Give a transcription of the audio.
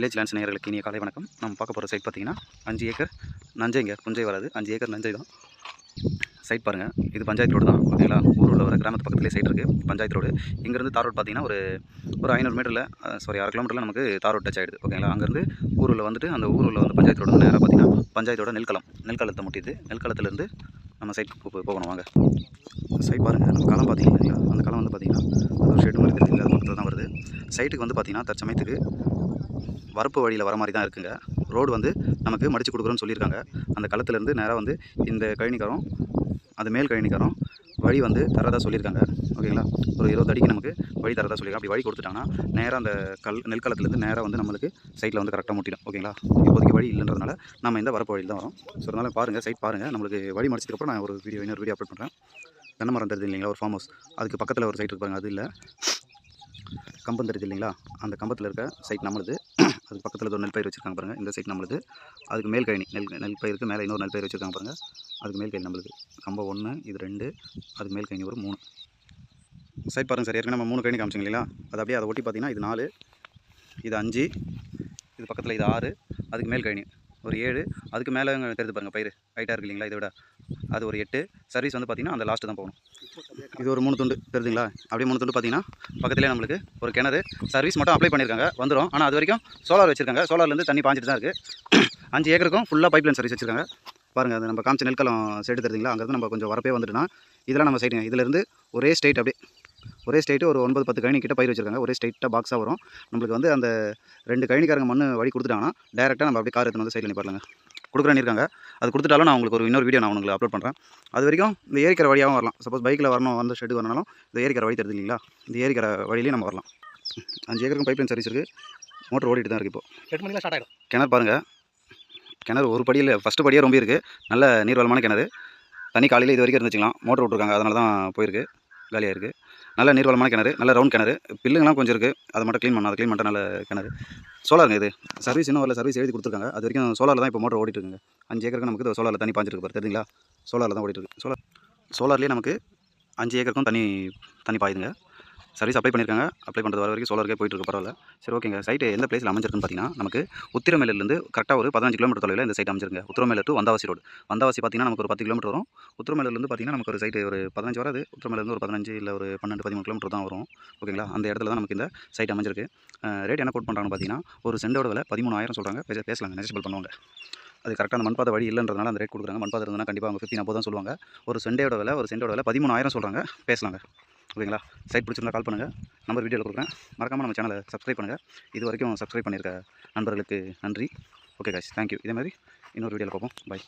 Village lands நேயர்களுக்கு இனிய காலை வணக்கம். நம்ம பார்க்க போகிற சைட் பார்த்தீங்கன்னா அஞ்சு ஏக்கர் நஞ்சைங்க புஞ்சை வராது. அஞ்சு ஏக்கர் நஞ்சை தான். சைட் பாருங்கள் இது பஞ்சாயத்து ரோடு தான். ஓகேங்களா ஊரில் வர கிராமத்து பக்கத்துலேயே சைட் இருக்குது பஞ்சாயத்து ரோடு இங்கேருந்து தார் ரோடு பார்த்தீங்கன்னா ஒரு ஒரு ஐநூறு மீட்டரில் சாரி அரை கிலோமீட்டரில் நமக்கு தார் ரோடு டச் ஆகிடுது ஓகேங்களா அங்கேருந்து ஊரில் வந்துட்டு அந்த ஊரில் வந்து பஞ்சாயத்து ரோடு நேராக பார்த்தீங்கன்னா பஞ்சாயத்தோட நெல்களம் நெல்களத்தை முட்டிது நெல்களத்துலேருந்து நம்ம சைட்டுக்கு போ- போகணும். வாங்க. சைட் பாருங்கள் நம்ம களம் பார்த்தீங்கன்னா அந்த களம் வந்து பார்த்தீங்கன்னா அது ஒரு ஷெட்டு மாதிரி தெரியுது. அது பக்கத்தில் தான் வருது. சைட்டுக்கு வந்து பார்த்தீங்கன்னா தற்சமயத்துக்கு வரப்பு வழியில் வர மாதிரி தான் இருக்குங்க. ரோடு வந்து நமக்கு மடித்து கொடுக்குறோன்னு சொல்லியிருக்காங்க. அந்த களத்துலேருந்து நேராக வந்து இந்த கழனிக்காரம் அந்த மேல் கழனிக்காரம் வழி வந்து தரதாக சொல்லியிருக்காங்க. ஓகேங்களா? ஒரு இருபது அடிக்கு நமக்கு வழி தரதாக சொல்லியிருக்காங்க. அப்படி வழி கொடுத்துட்டாங்கன்னா நேராக அந்த கல் நெல்களத்துலேருந்து நேராக வந்து நம்மளுக்கு சைட்டில் வந்து கரெக்டாக முட்டிடும். ஓகேங்களா? இப்போதைக்கு வழி இல்லைன்றதுனால நம்ம இந்த வரப்பு வழியில் தான் வரோம். ஸோ அதனால் பாருங்கள் சைட் பாருங்கள் நம்மளுக்கு வழி முடிச்சதுக்கப்புறம் நான் ஒரு வீடியோ இன்னொரு வீடியோ அப்லோட் பண்ணுறேன் தென்னை மரம் தெரியுது இல்லைங்களா? ஒரு ஃபார்ம் ஹவுஸ் அதுக்கு பக்கத்தில் ஒரு சைட் இருப்பாங்க அது இல்லை. கம்பம் தெரியுது இல்லைங்களா? அந்த கம்பத்தில் இருக்க சைட் நம்மளுது. அதுக்கு பக்கத்தில் ஒரு நெல் பயிர் வச்சுருக்காங்க பாருங்கள் இந்த சைட் நம்மளுது. அதுக்கு மேல் கழனி. நெல் நெல் பயிருக்கு மேலே இன்னொரு நெல் பயிர் வச்சுருக்காங்க பாருங்கள் அதுக்கு மேல் கழனி நம்மளுக்கு கம்பம் ஒன்று இது ரெண்டு அதுக்கு மேல் கழனி ஒரு மூணு. சைட் பாருங்கள் சார். ஏற்கனவே நம்ம மூணு கழனி காமிச்சிங்க இல்லைங்களா? அது அப்படியே அதை ஒட்டி பார்த்தீங்கன்னா இது நாலு இது அஞ்சு இது பக்கத்தில் இது ஆறு அதுக்கு மேல் கழனி. ஒரு ஏழு. அதுக்கு மேலே தெரியுது பாருங்கள் பயிர் ஹைட்டாக இருக்கு இல்லைங்களா இதை விட. அது ஒரு எட்டு. சர்வீஸ் வந்து பார்த்தீங்கன்னா அந்த லாஸ்ட்டு தான் போகணும். இது ஒரு மூணு துண்டு தெரியுதுங்களா? அப்படியே மூணு துண்டு பார்த்தீங்கன்னா பக்கத்துலேயே நம்மளுக்கு ஒரு கிணறு. சர்வீஸ் மட்டும் அப்ளை பண்ணியிருக்காங்க வந்துடும் ஆனால் அது வரைக்கும் சோலார் வச்சுருக்காங்க. சோலார்லேருந்து தண்ணி பாஞ்சிட்டு தான் இருக்குது அஞ்சு ஏக்கருக்கும் ஃபுல்லாக பைப் லைன் சர்வீஸ் வச்சுருக்காங்க. பாருங்கள் அது நம்ம காமிச்ச நெல்கலம் சைடு தெரியுதுங்களா? அங்கேருந்து நம்ம கொஞ்சம் வரப்பே வந்துட்டுனா இதெல்லாம் நம்ம சைடுங்க இதிலேருந்து ஒரே ஸ்டேட் அப்படியே ஒரே ஸ்ட்ரைட்டு ஒரு ஒன்பது பத்து கழனி கிட்ட பயிர் வச்சிருக்காங்க. ஒரே ஸ்ட்ரைட்டாக பாக்ஸாக வரும். நம்மளுக்கு வந்து அந்த ரெண்டு கழனிக்காரங்க மண் வழி கொடுத்துட்டாங்கன்னா டேரெக்டாக நம்ம அப்படியே கார் எடுத்துன்னு வந்து சைடில் நிப்பாருங்க கொடுக்குறேன்னு இருக்காங்க. அது கொடுத்துட்டாலும் நான் உங்களுக்கு ஒரு இன்னொரு வீடியோ நான் உங்களுக்கு அப்லோட் பண்ணுறேன் அது வரைக்கும் இந்த ஏரிக்கிற வழியாகவும் வரலாம். சப்போஸ் பைக்கில் வரணும் வந்து ஷெட்டு வரனாலும் இந்த ஏரிக்கிற வழி தெரியுது இல்லைங்களா? இந்த ஏரிக்கிற வழியிலேயே நம்ம வரலாம். அஞ்சு ஏக்கருக்கும் பைப் லைன் சர்வீஸ் இருக்குது மோட்டர் ஓடிட்டு தான் இருக்குது இப்போ. எட்டு மணிக்கெலாம் ஸ்டார்ட் ஆகிடும் கிணறு பாருங்கள் கிணறு ஒரு படியில் ஃபஸ்ட்டு படியே ரொம்ப இருக்குது நல்ல நீர்வளமான கிணறு. தண்ணி காலையில் இது வரைக்கும் இருந்துச்சுக்கலாம் மோட்டர் விட்ருக்காங்க அதனால தான் போயிருக்கு. காலியாக இருக்குது. நல்ல நீர்வளமான கிணறு நல்ல ரவுண்ட் கிணறு. பில்லுங்கெல்லாம் கொஞ்சம் இருக்குது. அதை மட்டும் க்ளீன் பண்ணால் அதை க்ளீன் பண்ணுற நல்ல கிணறு. சோலாருங்க இது. சர்வீஸ் இன்னும் வரல. சர்வீஸ் எழுதி கொடுத்துருக்காங்க. அது வரைக்கும் சோலாரில் தான் இப்போ மோட்டர் ஓடிட்டுருக்குங்க. அஞ்சு ஏக்கருக்கு நமக்கு சோலாரில் தண்ணி பாஞ்சிருக்கு பாரு. தெரியுங்களா சோலாரில் தான் ஓடிட்டுருக்கு சோலார் சோலார்லேயே நமக்கு அஞ்சு ஏக்கருக்கும் தண்ணி தண்ணி பாயுதுங்க. சர்வீஸ் அப்ளை பண்ணியிருக்காங்க. அப்ளை பண்ணுறது வர வரைக்கும் சோலாருக்கே போயிட்டு இருக்கு பரவாயில்ல. சரி ஓகேங்க சைட்டு எந்த பிளேஸில் அமைஞ்சிருக்குன்னு பார்த்தீங்கன்னா நமக்கு உத்திரமேலிருந்து கரெக்டாக ஒரு பதினஞ்சு கிலோமீட்டர் தொலைவில் இந்த சைட் அமைஞ்சிருங்க. உத்திரமேலர் டு வந்தாவாசி ரோடு வந்தாவாசி பார்த்தீங்கன்னா நமக்கு ஒரு பத்து கிலோமீட்டர் வரும். உத்திரமலையிலேருந்து பார்த்தீங்கன்னா நமக்கு ஒரு சைட்டு ஒரு பதினஞ்சு வராது. உத்திரமலையிலேருந்து ஒரு பதினஞ்சு இல்லை ஒரு பன்னெண்டு பதிமூணு கிலோமீட்டர் தான் வரும். ஓகேங்களா அந்த இடத்துல தான் நமக்கு இந்த சைட் அமைஞ்சிருக்கு. ரேட் என்ன கோட் பண்ணுறாங்கன்னு பார்த்தீங்கன்னா ஒரு செண்டோட விலை பதிமூணாயிரம் சொல்கிறாங்க பேச பேசலாங்க. நெஜிபிள் பண்ணுவாங்க. அது கரெக்டாக அந்த மண்பாத வழி இல்லைன்றதுனால அந்த ரேட் கொடுக்குறாங்க. மண்பாதை இருந்தால் கண்டிப்பாக அவங்க ஃபிஃப்டின் அப்போ தான் சொல்லுவாங்க. ஒரு செண்டோட விலை ஒரு செண்டோட விலை பதிமூணாயிரம் சொல்கிறாங்க பேசலாங்க. ஓகேங்களா சைட் பிடிச்சிருந்தா கால் பண்ணுங்கள் நம்பர் வீடியோவில் கொடுக்குறேன். மறக்காமல் நம்ம சேனலை சப்ஸ்கிரைப் பண்ணுங்கள் இது வரைக்கும் சப்ஸ்கிரைப் பண்ணியிருக்க நண்பர்களுக்கு நன்றி. ஓகே காய்ஸ் தேங்க்யூ இதே மாதிரி இன்னொரு வீடியோவில் பார்ப்போம். பை